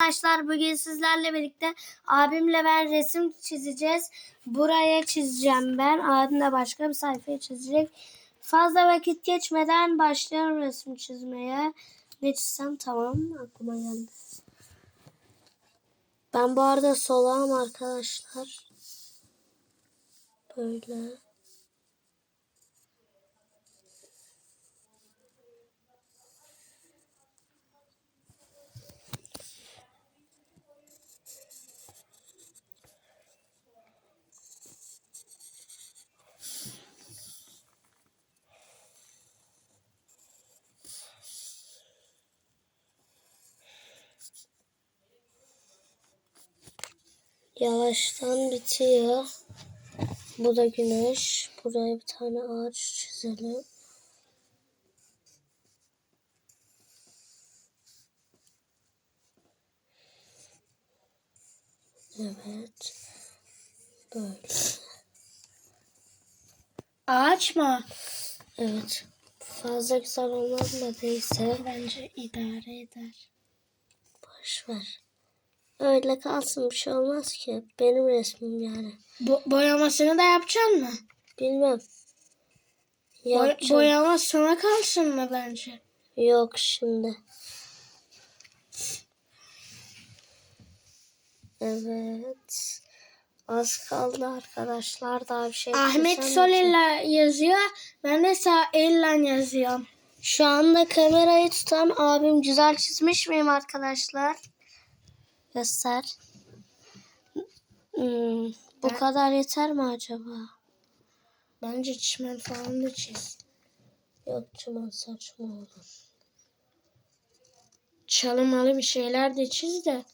Arkadaşlar bugün sizlerle birlikte abimle ben resim çizeceğiz. Buraya çizeceğim ben. Abim de başka bir sayfaya çizecek. Fazla vakit geçmeden başlayalım resim çizmeye. Ne çizsem tamam aklıma geldi. Ben bu arada solağım arkadaşlar. Böyle. Yavaştan bitiyor. Bu da güneş. Buraya bir tane ağaç çizelim. Evet. Böyle. Ağaç mı? Evet. Fazla güzel olmaz da neyse. Bence idare eder. Boş ver. Öyle kalsın bir şey olmaz ki. Benim resmim yani. Bo boyamasını da yapacaksın mı? Bilmem. Boy Yapacağım. boyama sana kalsın mı bence? Yok şimdi. Evet. Az kaldı arkadaşlar. Daha bir şey Ahmet sol elle yazıyor. Ben de sağ elle yazıyorum. Şu anda kamerayı tutan abim güzel çizmiş miyim arkadaşlar? Göster. Hmm, bu Ben- kadar yeter mi acaba? Bence çimen falan da çiz. Yok çimen saçma olur. Çalımalı bir şeyler de çiz de.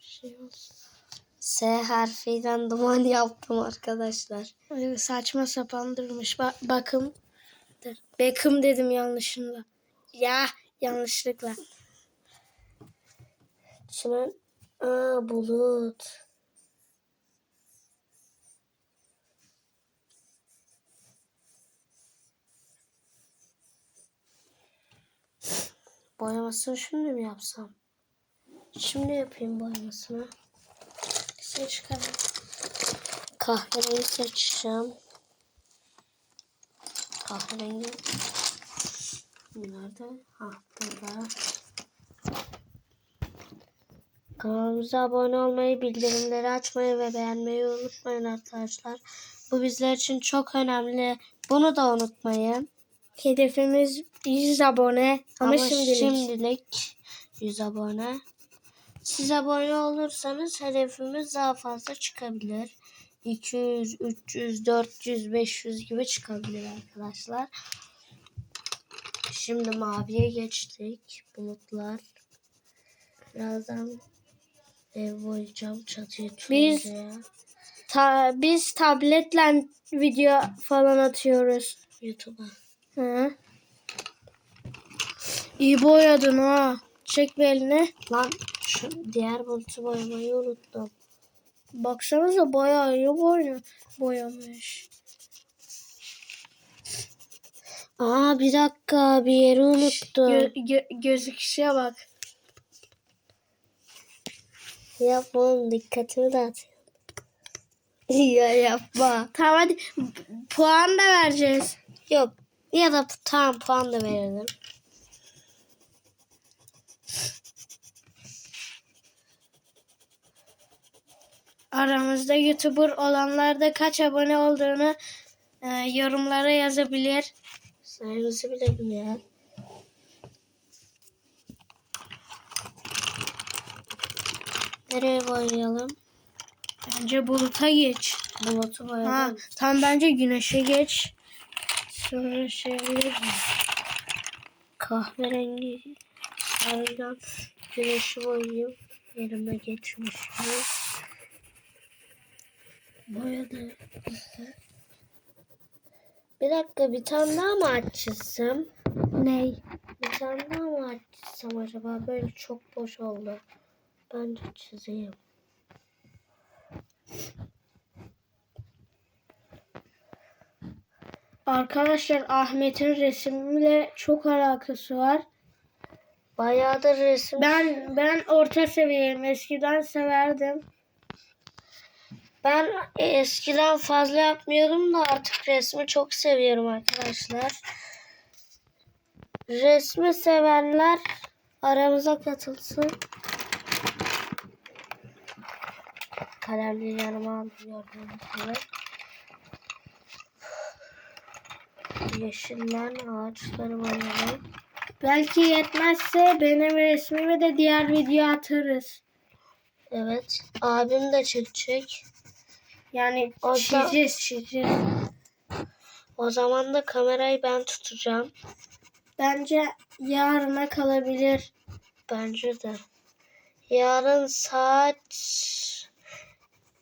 Şey olsun. S harfiyle duman yaptım arkadaşlar. Öyle saçma sapan durmuş. Ba bakım. Beckham dedim yanlışlıkla. Ya yanlışlıkla. Çimen... Aa bulut. Boyamasını şimdi mi yapsam? Şimdi yapayım boyamasını. Seç kalem. Kahverengi seçeceğim. Kahverengi. Nerede? Ha burada. Kanalımıza abone olmayı, bildirimleri açmayı ve beğenmeyi unutmayın arkadaşlar. Bu bizler için çok önemli. Bunu da unutmayın. Hedefimiz 100 abone. Ama, Ama, şimdilik. şimdilik 100 abone. Siz abone olursanız hedefimiz daha fazla çıkabilir. 200, 300, 400, 500 gibi çıkabilir arkadaşlar. Şimdi maviye geçtik. Bulutlar. Birazdan ev boyayacağım çatıyı Biz- turuncuya. Ta- biz tabletle video falan atıyoruz. YouTube'a. Hı. İyi boyadın ha. Çek bir. Lan şu diğer bulutu boyamayı unuttum. Baksanıza bayağı iyi boya boyamış. Aa bir dakika bir yeri unuttum. Gö- gö- gözüküşe bak. Yapma oğlum dikkatimi dağıtıyor. ya yapma. Tamam hadi puan da vereceğiz. Yok ya da tamam puan da verelim. Aramızda YouTuber olanlar da kaç abone olduğunu e, yorumlara yazabilir. Sayımızı bile bilmeyen. Nereye boyayalım? Bence buluta geç. Bulutu Ha, boyayalım. tam bence güneşe geç. Sonra şey. Kahverengi aynen güneşi boyayayım. Yerime geçmişim. Boyadı. Bir dakika bir tane daha mı aç çizsem? Ney? Bir tane daha mı aç çizsem acaba? Böyle çok boş oldu. Bence çizeyim. Arkadaşlar Ahmet'in resimle çok alakası var. Bayağıdır resim. Ben ben orta seviyeyim. Eskiden severdim. Ben eskiden fazla yapmıyordum da artık resmi çok seviyorum arkadaşlar. Resmi sevenler aramıza katılsın. Kalemliği yanıma aldım gördüğünüz gibi. Yeşillen ağaçları boyayalım. Belki yetmezse benim resmimi de diğer videoya atarız. Evet. Abim de çekecek. Yani O da- çizeceğiz çizeceğiz. O zaman da kamerayı ben tutacağım. Bence yarına kalabilir. Bence de. Yarın saat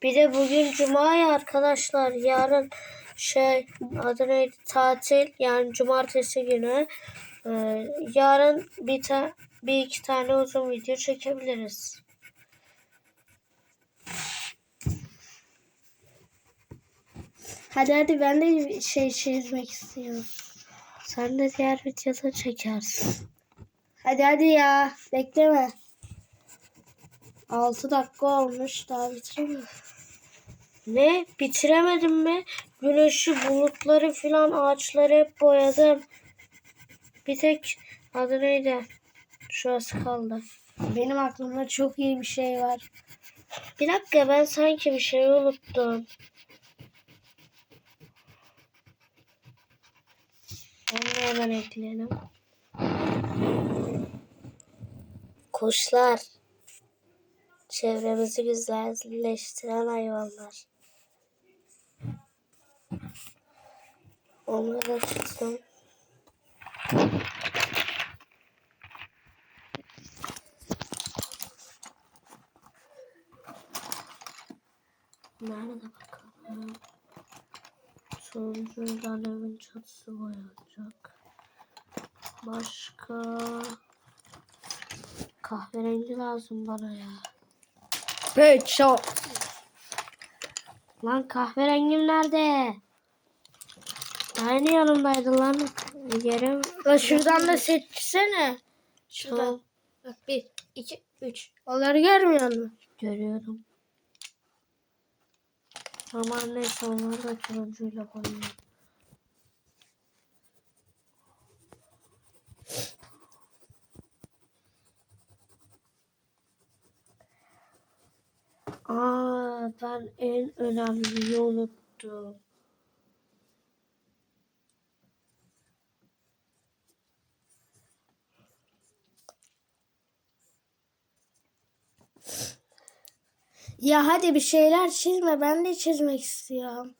bir de bugün cuma ya arkadaşlar. Yarın şey adı neydi tatil yani cumartesi günü. Ee, yarın bir ta bir iki tane uzun video çekebiliriz. Hadi hadi ben de şey çizmek istiyorum. Sen de diğer videoda çekersin. Hadi hadi ya bekleme. 6 dakika olmuş daha bitiremiyorum. Ne? Bitiremedim mi? Güneşi, bulutları filan, ağaçları hep boyadım. Bir tek adı neydi? Şurası kaldı. Benim aklımda çok iyi bir şey var. Bir dakika ben sanki bir şey unuttum. Onu hemen ekleyelim. Kuşlar. Çevremizi güzelleştiren hayvanlar. Onları da tuttum. Nerede bakalım? Sonuncuyla evin çatısı boyanacak. Başka kahverengi lazım bana ya. Pek çok. Lan kahverengim nerede? Aynı yanımdaydı lan. Yerim. La şuradan da seçsene. Şuradan. Tamam, Bak bir, iki, üç. Onları görmüyor musun? görüyorum. Ama neyse onları da turuncuyla boyayayım. Aa, ben en önemliyi unuttum. Ya hadi bir şeyler çizme. Ben de çizmek istiyorum.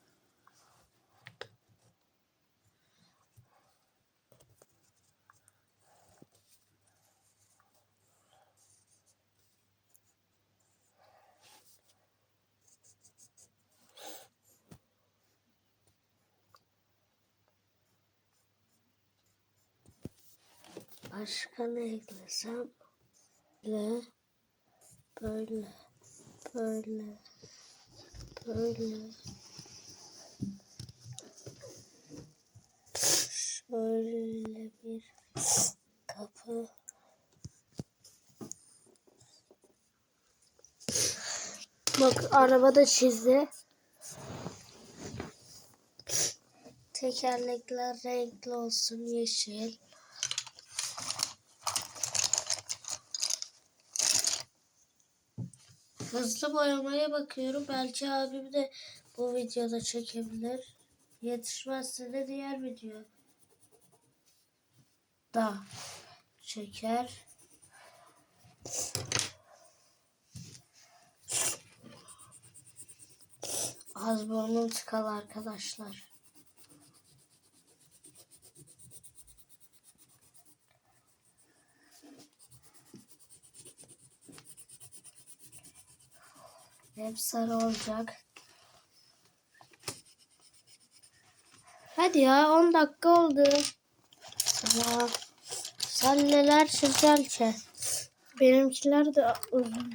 Başka ne eklesem? Böyle, böyle, böyle, böyle. Şöyle bir kapı. Bak araba da çizdi. Tekerlekler renkli olsun yeşil. Hızlı boyamaya bakıyorum. Belki abim de bu videoda çekebilir. Yetişmezse de diğer video da çeker. Az burnum tıkalı arkadaşlar. Hep sarı olacak. Hadi ya 10 dakika oldu. Neler çizeceksin ki? Benimkiler de uzun.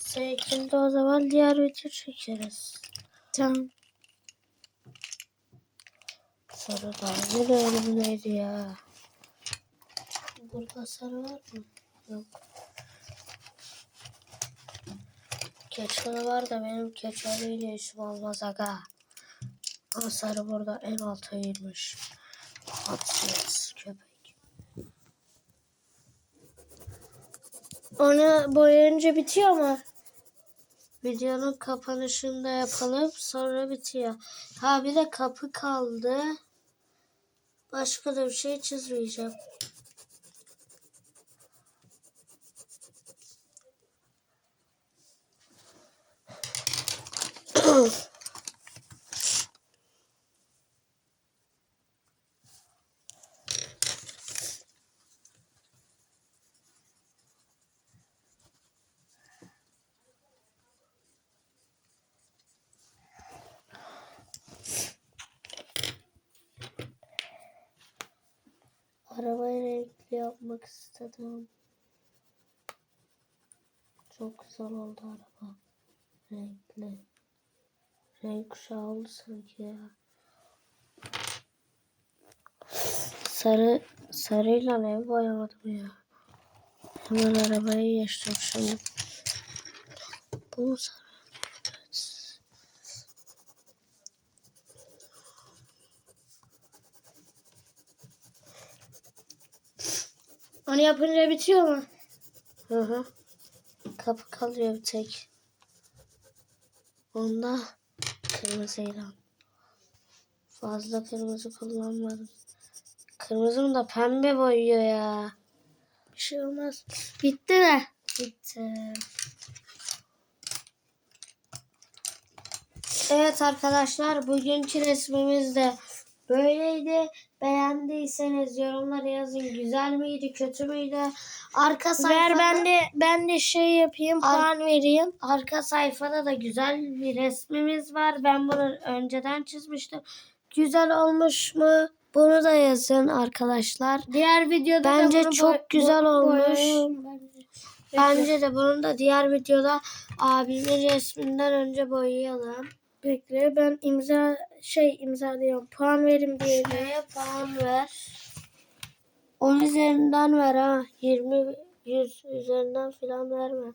Seninkinde o zaman diğer video çekeriz. Tamam. Sarı da ne önümdeydi ya. Burada sarı var mı? Yok. Keçeli var da benim keçeliyle işim olmaz aga. Ama sarı burada en alta inmiş. Atsız köpek. Onu boyayınca bitiyor mu? Videonun kapanışını da yapalım sonra bitiyor. Ha bir de kapı kaldı. Başka da bir şey çizmeyeceğim. Arabayı renkli yapmak istedim. Çok güzel oldu araba. Renkli. Renk kuşağı oldu sanki ya. Sarı, sarıyla ne boyamadım ya. Hemen arabayı geçtim şimdi. Bu mu sarı? Onu yapınca bitiyor mu? Hı hı. Kapı kalıyor bir tek. Onda kırmızıyla. Fazla kırmızı kullanmadım. Kırmızım da pembe boyuyor ya. Bir şey olmaz. Bitti mi? Bitti. Evet arkadaşlar bugünkü resmimiz de böyleydi. Beğendiyseniz yorumlara yazın. Güzel miydi, kötü müydü? Arka sayfada, Ver ben de ben de şey yapayım, Ar- puan vereyim. arka sayfada da güzel bir resmimiz var. Ben bunu önceden çizmiştim. Güzel olmuş mu? Bunu da yazın arkadaşlar. Diğer videoda Bence da bunu çok boy- güzel bo- olmuş. bence. Bence de bunun da diğer videoda abimin resminden önce boyayalım. Bekle ben imza şey imzalıyorum. Puan verim diye. Şuraya puan ver. 10 üzerinden ver ha. 20 100 üzerinden falan verme.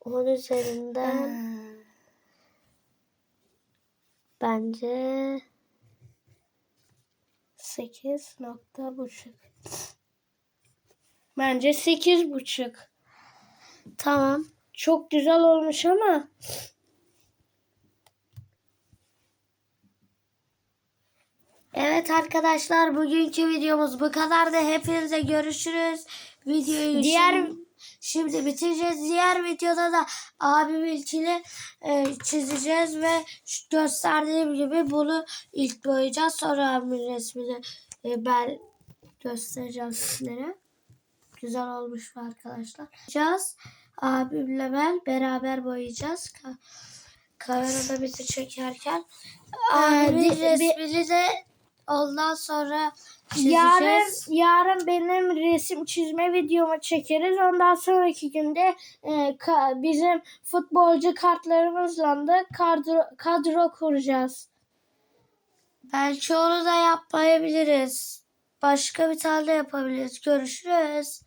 10 üzerinden bence 8 nokta buçuk. Bence sekiz buçuk. tamam. Çok güzel olmuş ama Evet arkadaşlar bugünkü videomuz bu kadar da hepinize görüşürüz. Videoyu Diğer- şimdi, şimdi bitireceğiz. Diğer videoda da abim ilkini e, çizeceğiz ve şu gösterdiğim gibi bunu ilk boyayacağız. Sonra abimin resmini e, ben göstereceğim sizlere. Güzel olmuş mu arkadaşlar? Abimle ben beraber boyayacağız. Ka- kamerada bizi çekerken. Abimin resmini de ondan sonra yarın çizeceğiz. yarın benim resim çizme videomu çekeriz. Ondan sonraki günde e, ka- bizim futbolcu kartlarımızla da kadro, kadro kuracağız. Belki onu da yapmayabiliriz. Başka bir tane de yapabiliriz. Görüşürüz.